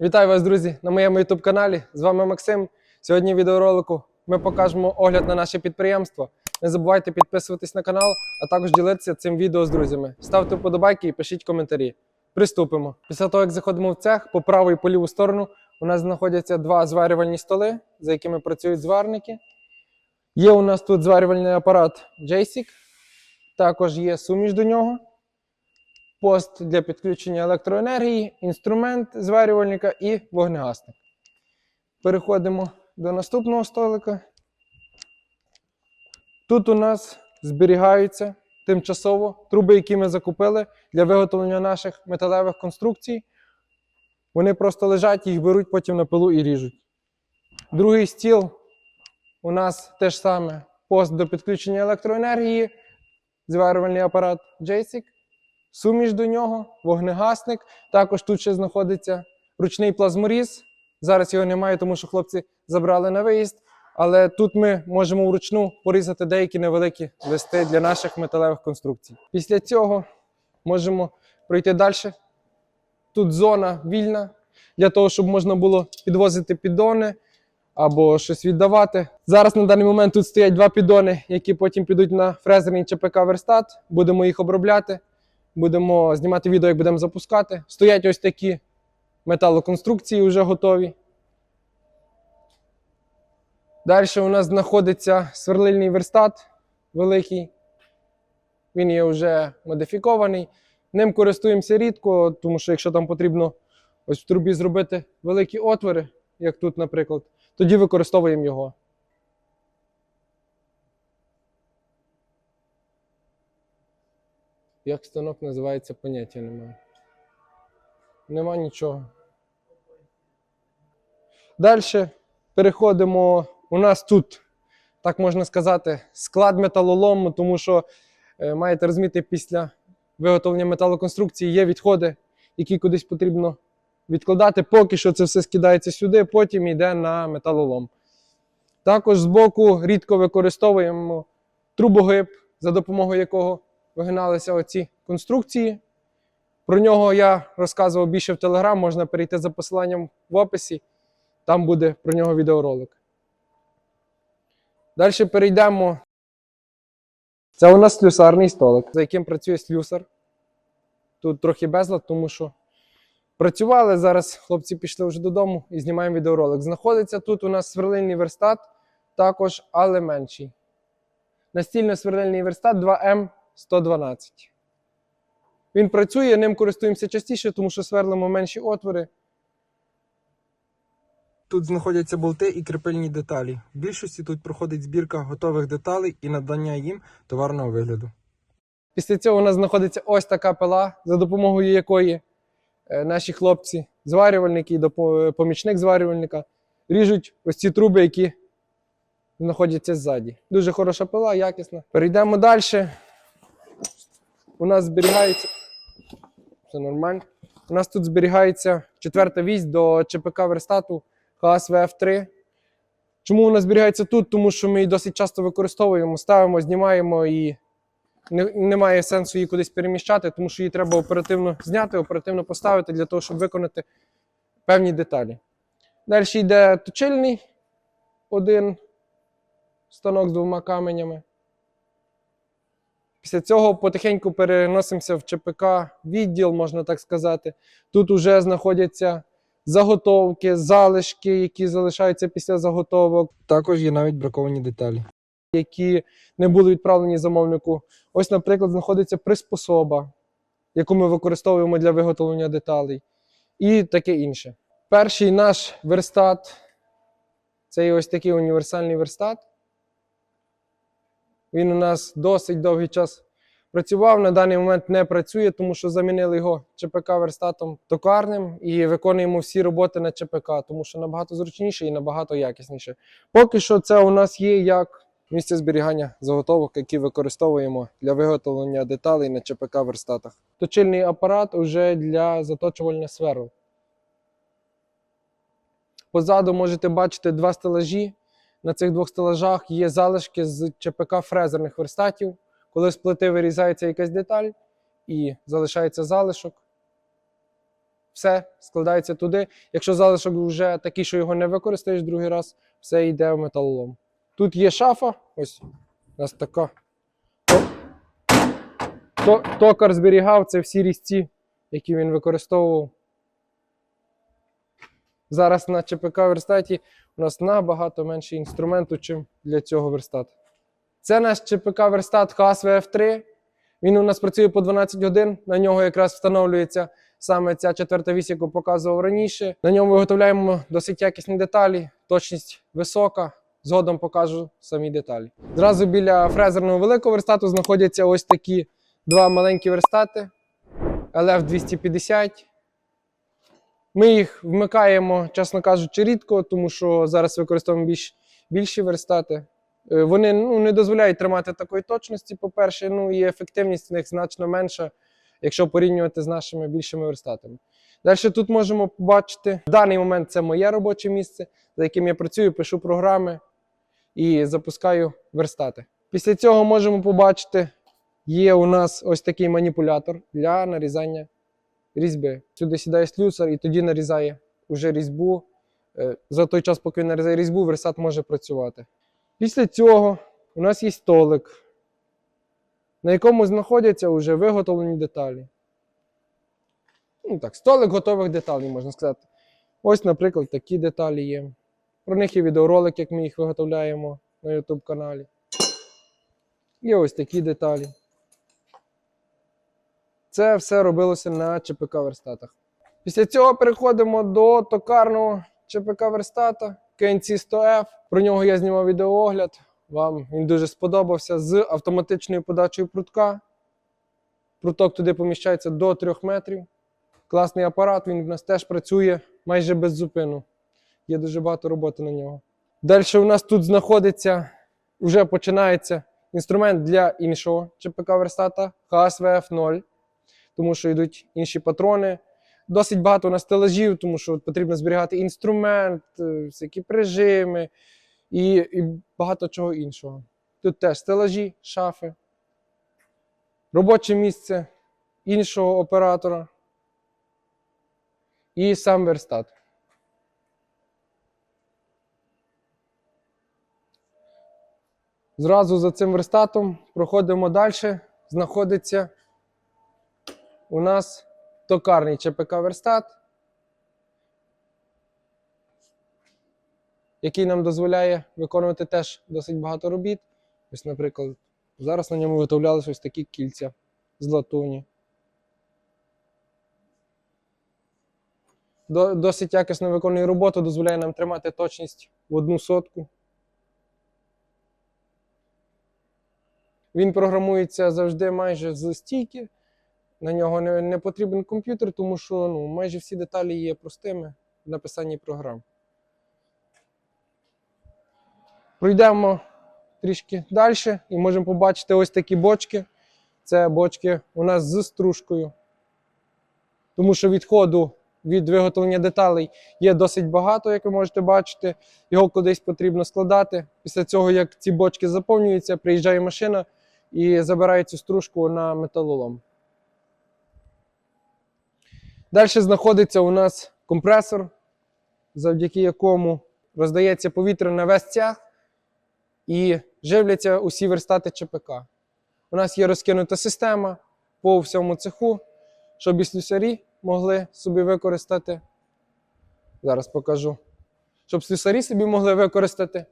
Вітаю вас, друзі, на моєму youtube каналі. З вами Максим. Сьогодні в відеоролику ми покажемо огляд на наше підприємство. Не забувайте підписуватись на канал, а також ділитися цим відео з друзями. Ставте вподобайки і пишіть коментарі. Приступимо. Після того, як заходимо в цех, по праву і по ліву сторону у нас знаходяться два зварювальні столи, за якими працюють зварники. Є у нас тут зварювальний апарат JSIC, також є суміш до нього пост для підключення електроенергії, інструмент зварювальника і вогнегасник. Переходимо до наступного столика. Тут у нас зберігаються тимчасово труби, які ми закупили для виготовлення наших металевих конструкцій. Вони просто лежать, їх беруть потім на пилу і ріжуть. Другий стіл у нас теж саме пост до підключення електроенергії, зварювальний апарат JSIC суміш до нього, вогнегасник. Також тут ще знаходиться ручний плазморіз. Зараз його немає, тому що хлопці забрали на виїзд. Але тут ми можемо вручну порізати деякі невеликі листи для наших металевих конструкцій. Після цього можемо пройти далі. Тут зона вільна для того, щоб можна було підвозити піддони або щось віддавати. Зараз на даний момент тут стоять два піддони, які потім підуть на фрезерний ЧПК Верстат. Будемо їх обробляти. Будемо знімати відео, як будемо запускати. Стоять ось такі металоконструкції вже готові. Далі у нас знаходиться сверлильний верстат великий. Він є вже модифікований. Ним користуємося рідко, тому що якщо там потрібно ось в трубі зробити великі отвори, як тут, наприклад, тоді використовуємо його. Як станок називається, поняття немає. Нема нічого. Далі переходимо. У нас тут, так можна сказати, склад металолому, тому що е, маєте розуміти, після виготовлення металоконструкції є відходи, які кудись потрібно відкладати. Поки що це все скидається сюди, потім йде на металолом. Також збоку рідко використовуємо трубогиб, за допомогою якого вигиналися оці конструкції. Про нього я розказував більше в Телеграм, можна перейти за посиланням в описі, там буде про нього відеоролик. Далі перейдемо. Це у нас слюсарний столик, за яким працює слюсар. Тут трохи безлад, тому що працювали. Зараз хлопці пішли вже додому і знімаємо відеоролик. Знаходиться тут у нас сверлильний верстат, також, але менший. Настільно-сверлильний верстат 2М 112. Він працює, ним користуємося частіше, тому що сверлимо менші отвори. Тут знаходяться болти і крепильні деталі. В більшості тут проходить збірка готових деталей і надання їм товарного вигляду. Після цього у нас знаходиться ось така пила, за допомогою якої е, наші хлопці, зварювальники і помічник зварювальника, ріжуть ось ці труби, які знаходяться ззаді. Дуже хороша пила, якісна. Перейдемо далі. У нас зберігається. Все нормально. У нас тут зберігається четверта вісь до ЧПК верстату ХСВФ3. Чому вона зберігається тут? Тому що ми її досить часто використовуємо, ставимо, знімаємо і не, немає сенсу її кудись переміщати, тому що її треба оперативно зняти, оперативно поставити для того, щоб виконати певні деталі. Далі йде точильний один станок з двома каменями. Після цього потихеньку переносимося в ЧПК відділ, можна так сказати. Тут вже знаходяться заготовки, залишки, які залишаються після заготовок. Також є навіть браковані деталі, які не були відправлені замовнику. Ось, наприклад, знаходиться приспособа, яку ми використовуємо для виготовлення деталей, і таке інше. Перший наш верстат це ось такий універсальний верстат. Він у нас досить довгий час працював. На даний момент не працює, тому що замінили його ЧПК верстатом токарним і виконуємо всі роботи на ЧПК, тому що набагато зручніше і набагато якісніше. Поки що це у нас є як місце зберігання заготовок, які використовуємо для виготовлення деталей на ЧПК верстатах. Точильний апарат уже для заточування сверл. Позаду можете бачити два стелажі. На цих двох стелажах є залишки з ЧПК фрезерних верстатів. Коли з плити вирізається якась деталь і залишається залишок. все складається туди. Якщо залишок вже такий, що його не використаєш другий раз, все йде в металолом. Тут є шафа, ось у нас така. Токар зберігав це всі різці, які він використовував. Зараз на ЧПК верстаті у нас набагато менше інструменту, чим для цього верстату. Це наш ЧПК верстат ХАС ВФ3. Він у нас працює по 12 годин. На нього якраз встановлюється саме ця четверта вісь, яку показував раніше. На ньому виготовляємо досить якісні деталі, точність висока. Згодом покажу самі деталі. Зразу біля фрезерного великого верстату знаходяться ось такі два маленькі верстати LF250. Ми їх вмикаємо, чесно кажучи, рідко, тому що зараз використовуємо більш, більші верстати. Е, Вони ну, не дозволяють тримати такої точності, по-перше, ну і ефективність в них значно менша, якщо порівнювати з нашими більшими верстатами. Далі тут можемо побачити, в даний момент це моє робоче місце, за яким я працюю, пишу програми і запускаю верстати. Після цього можемо побачити, є у нас ось такий маніпулятор для нарізання різьби. Сюди сідає слюсар і тоді нарізає уже різьбу. Е, За той час, поки він нарізає різьбу, верстат може працювати. Після цього у нас є столик, на якому знаходяться вже виготовлені деталі. Ну так, столик готових деталей, можна сказати. Ось, наприклад, такі деталі є. Про них є відеоролик, як ми їх виготовляємо на YouTube каналі. Є ось такі деталі. Це все робилося на ЧПК верстатах. Після цього переходимо до токарного ЧПК верстата KNC 100F. Про нього я знімав відеоогляд. Вам він дуже сподобався з автоматичною подачею прутка. Пруток туди поміщається до 3 метрів. Класний апарат, він в нас теж працює майже без зупину. Є дуже багато роботи на нього. Далі у нас тут знаходиться, вже починається інструмент для іншого ЧПК верстата HSVF 0 тому що йдуть інші патрони. Досить багато у нас стелажів, тому що потрібно зберігати інструмент, е, всякі прижими і, і багато чого іншого. Тут теж стелажі, шафи, робоче місце іншого оператора і сам верстат. Зразу за цим верстатом проходимо далі. Знаходиться у нас токарний ЧПК верстат, який нам дозволяє виконувати теж досить багато робіт. Ось, наприклад, зараз на ньому виготовлялися ось такі кільця з латуні. Досить якісно виконує роботу, дозволяє нам тримати точність в одну сотку. Він програмується завжди майже з стійки. На нього не, не потрібен комп'ютер, тому що ну, майже всі деталі є простими в написанні програм. Пройдемо трішки далі і можемо побачити ось такі бочки. Це бочки у нас з стружкою. Тому що відходу від виготовлення деталей є досить багато, як ви можете бачити. Його кудись потрібно складати. Після цього, як ці бочки заповнюються, приїжджає машина і забирає цю стружку на металолом. Далі знаходиться у нас компресор, завдяки якому роздається повітря на весь цях і живляться усі верстати ЧПК. У нас є розкинута система по всьому цеху, щоб і слюсарі могли собі використати. Зараз покажу. Щоб слюсарі собі могли використати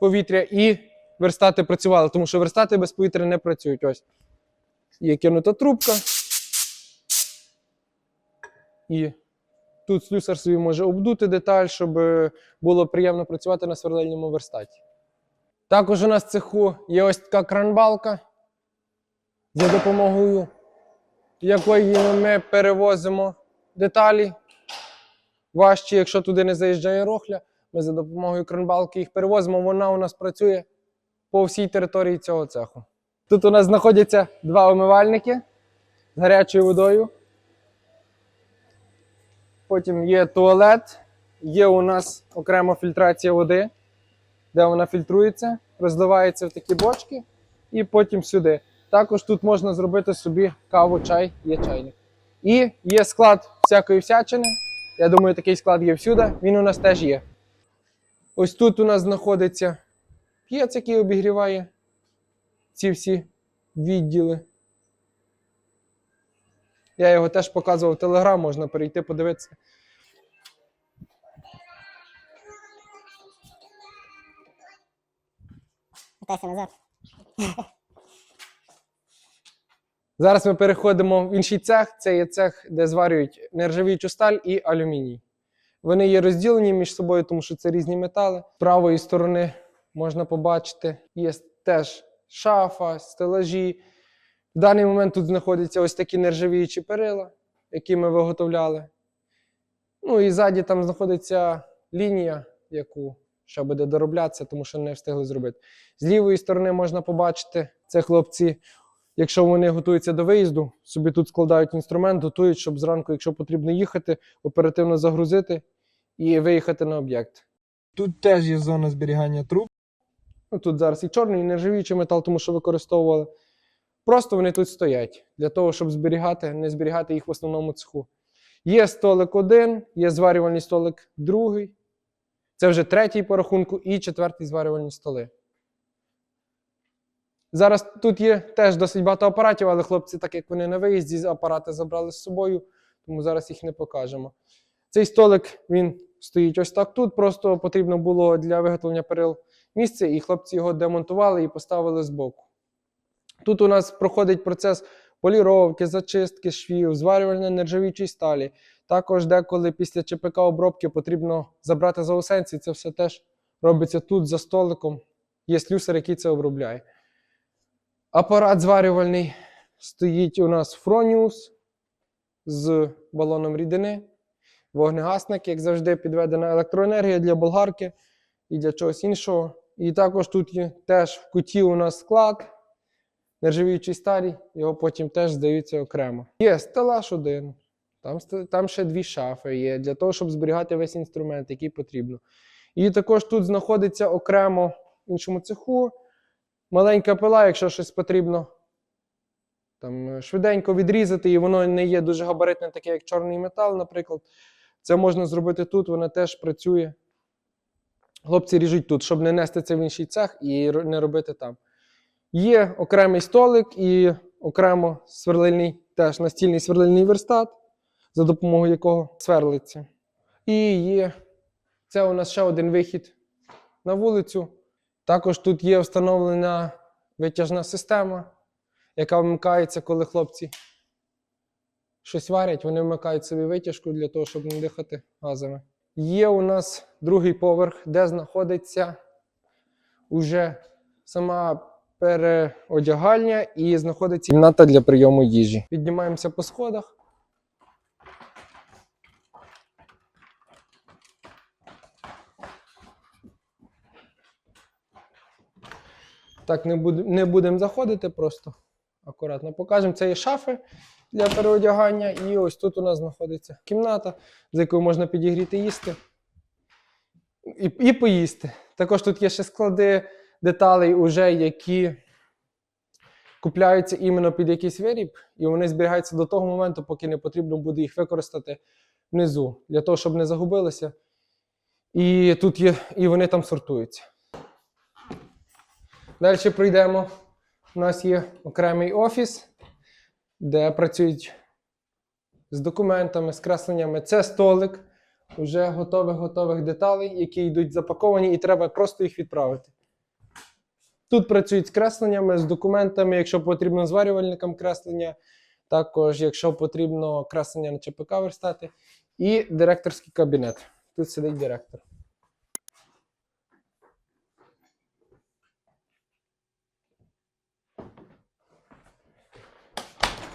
повітря і верстати працювали, тому що верстати без повітря не працюють. Ось є кинута трубка. І тут слюсар собі може обдути деталь, щоб е, було приємно працювати на сверлильному верстаті. Також у нас в цеху є ось така кранбалка, за допомогою якої ми перевозимо деталі. Важчі, якщо туди не заїжджає рохля, ми за допомогою кранбалки їх перевозимо. Вона у нас працює по всій території цього цеху. Тут у нас знаходяться два омивальники з гарячою водою. Потім є туалет, є у нас окрема фільтрація води, де вона фільтрується, розливається в такі бочки і потім сюди. Також тут можна зробити собі каву, чай, є чайник. І є склад всякої всячини. Я думаю, такий склад є всюди. Він у нас теж є. Ось тут у нас знаходиться п'єц, який обігріває ці всі відділи. Я його теж показував в Телеграм, можна перейти подивитися. Назад. Зараз ми переходимо в інший цех. Це є цех, де зварюють нержавіючу сталь і алюміній. Вони є розділені між собою, тому що це різні метали. З правої сторони можна побачити, є теж шафа, стелажі. В даний момент тут знаходяться ось такі нержавіючі перила, які ми виготовляли. Ну і ззаді там знаходиться лінія, яку ще буде дороблятися, тому що не встигли зробити. З лівої сторони можна побачити, це хлопці якщо вони готуються до виїзду, собі тут складають інструмент, готують, щоб зранку, якщо потрібно їхати, оперативно загрузити і виїхати на об'єкт. Тут теж є зона зберігання труб. Ну, тут зараз і чорний, і нержавіючий метал, тому що використовували. Просто вони тут стоять для того, щоб зберігати, не зберігати їх в основному цеху. Є столик один, є зварювальний столик другий. Це вже третій по рахунку, і четвертий зварювальні столи. Зараз тут є теж досить багато апаратів, але хлопці, так як вони на виїзді, апарати забрали з собою, тому зараз їх не покажемо. Цей столик він стоїть ось так тут. Просто потрібно було для виготовлення перил місце, і хлопці його демонтували і поставили збоку. Тут у нас проходить процес поліровки, зачистки швів, зварювання нержавіючої сталі. Також деколи після ЧПК обробки потрібно забрати заусенці. Це все теж робиться тут за столиком. Є слюсар, який це обробляє. Апарат зварювальний стоїть у нас Фроніус з балоном рідини, вогнегасник, як завжди, підведена електроенергія для болгарки і для чогось іншого. І також тут є теж в куті у нас склад, нержавіючий старий, його потім теж здаються окремо. Є стелаж один, там, там ще дві шафи є для того, щоб зберігати весь інструмент, який потрібно. І також тут знаходиться окремо в іншому цеху маленька пила, якщо щось потрібно там, е, швиденько відрізати, і воно не є дуже габаритне, таке, як чорний метал, наприклад. Це можна зробити тут, вона теж працює. Хлопці ріжуть тут, щоб не нести це в інший цех і не робити там. Є окремий столик і окремо сверлильний, теж настільний сверлильний верстат, за допомогою якого сверлиться. І є це у нас ще один вихід на вулицю. Також тут є встановлена витяжна система, яка вмикається, коли хлопці щось варять, вони вмикають собі витяжку для того, щоб не дихати газами. Є у нас другий поверх, де знаходиться уже сама переодягальня і знаходиться кімната для прийому їжі. Піднімаємося по сходах. Так, не, буд- не будемо заходити, просто акуратно покажемо. Це є шафи для переодягання, і ось тут у нас знаходиться кімната, з якою можна підігріти їсти і, і поїсти. Також тут є ще склади деталей, уже, які купляються іменно під якийсь виріб, і вони зберігаються до того моменту, поки не потрібно буде їх використати внизу, для того, щоб не загубилися. І тут є, і вони там сортуються. Далі пройдемо. У нас є окремий офіс, де працюють з документами, з кресленнями. Це столик вже готових-готових деталей, які йдуть запаковані, і треба просто їх відправити. Тут працюють з кресленнями, з документами, якщо потрібно зварювальникам креслення, також, якщо потрібно креслення на ЧПК верстати, і директорський кабінет. Тут сидить директор.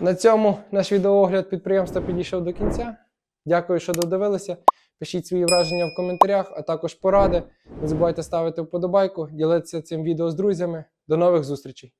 На цьому наш відеоогляд підприємства підійшов до кінця. Дякую, що додивилися. Пишіть свої враження в коментарях, а також поради. Не забувайте ставити вподобайку, ділитися цим відео з друзями. До нових зустрічей!